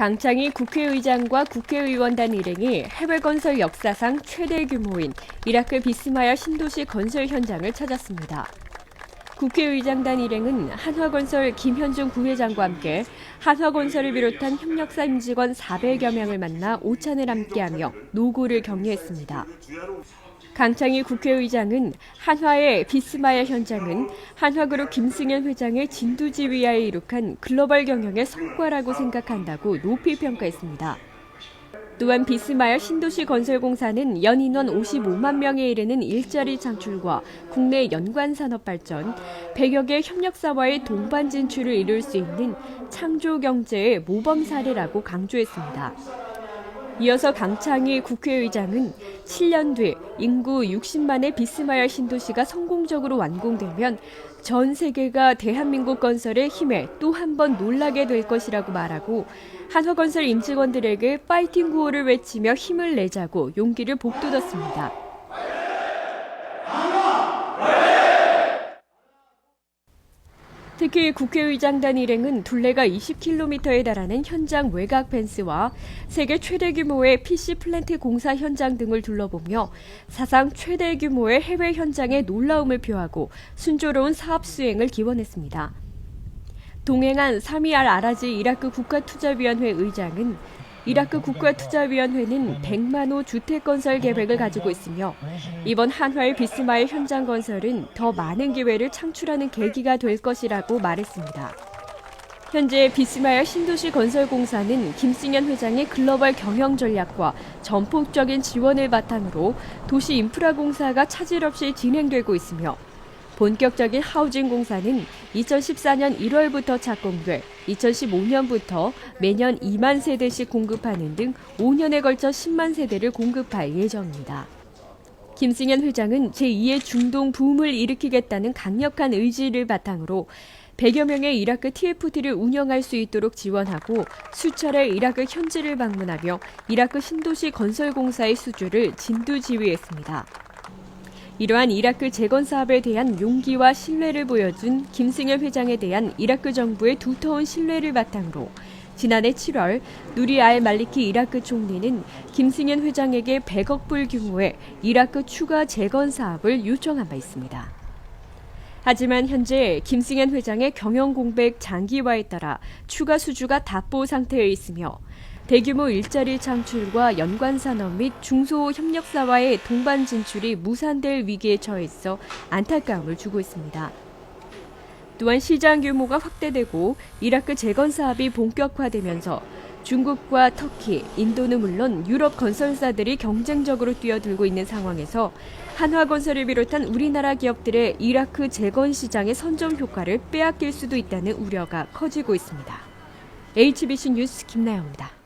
강창희 국회의장과 국회의원단 일행이 해외 건설 역사상 최대 규모인 이라크 비스마야 신도시 건설 현장을 찾았습니다. 국회의장단 일행은 한화건설 김현중 부회장과 함께 한화건설을 비롯한 협력사 임직원 400여 명을 만나 오찬을 함께하며 노고를 격려했습니다. 강창희 국회의장은 한화의 비스마야 현장은 한화그룹 김승현 회장의 진두지휘하에 이룩한 글로벌 경영의 성과라고 생각한다고 높이 평가했습니다. 또한 비스마야 신도시 건설공사는 연 인원 55만 명에 이르는 일자리 창출과 국내 연관 산업 발전, 100여 개 협력사와의 동반 진출을 이룰 수 있는 창조 경제의 모범 사례라고 강조했습니다. 이어서 강창희 국회의장은 7년 뒤 인구 60만의 비스마야 신도시가 성공적으로 완공되면 전 세계가 대한민국 건설의 힘에 또 한 번 놀라게 될 것이라고 말하고 한화건설 임직원들에게 파이팅 구호를 외치며 힘을 내자고 용기를 북돋았습니다. 특히 국회의장단 일행은 둘레가 20km에 달하는 현장 외곽 펜스와 세계 최대 규모의 PC 플랜트 공사 현장 등을 둘러보며 사상 최대 규모의 해외 현장의 놀라움을 표하고 순조로운 사업 수행을 기원했습니다. 동행한 사미알 아라지 이라크 국가투자위원회 의장은 이라크 국가투자위원회는 100만 호 주택 건설 계획을 가지고 있으며 이번 한화의 비스마의 현장 건설은 더 많은 기회를 창출하는 계기가 될 것이라고 말했습니다. 현재 비스마야 신도시 건설공사는 김승현 회장의 글로벌 경영 전략과 전폭적인 지원을 바탕으로 도시 인프라 공사가 차질 없이 진행되고 있으며 본격적인 하우징 공사는 2014년 1월부터 착공돼 2015년부터 매년 2만 세대씩 공급하는 등 5년에 걸쳐 10만 세대를 공급할 예정입니다. 김승현 회장은 제2의 중동 붐을 일으키겠다는 강력한 의지를 바탕으로 100여 명의 이라크 TFT를 운영할 수 있도록 지원하고 수차례 이라크 현지를 방문하며 이라크 신도시 건설 공사의 수주를 진두지휘했습니다. 이러한 이라크 재건 사업에 대한 용기와 신뢰를 보여준 김승현 회장에 대한 이라크 정부의 두터운 신뢰를 바탕으로 지난해 7월 누리 알 말리키 이라크 총리는 김승현 회장에게 100억 불 규모의 이라크 추가 재건 사업을 요청한 바 있습니다. 하지만 현재 김승현 회장의 경영 공백 장기화에 따라 추가 수주가 답보 상태에 있으며 대규모 일자리 창출과 연관 산업 및 중소 협력사와의 동반 진출이 무산될 위기에 처해 있어 안타까움을 주고 있습니다. 또한 시장 규모가 확대되고 이라크 재건 사업이 본격화되면서 중국과 터키, 인도는 물론 유럽 건설사들이 경쟁적으로 뛰어들고 있는 상황에서 한화건설을 비롯한 우리나라 기업들의 이라크 재건 시장의 선점 효과를 빼앗길 수도 있다는 우려가 커지고 있습니다. HBC 뉴스 김나영입니다.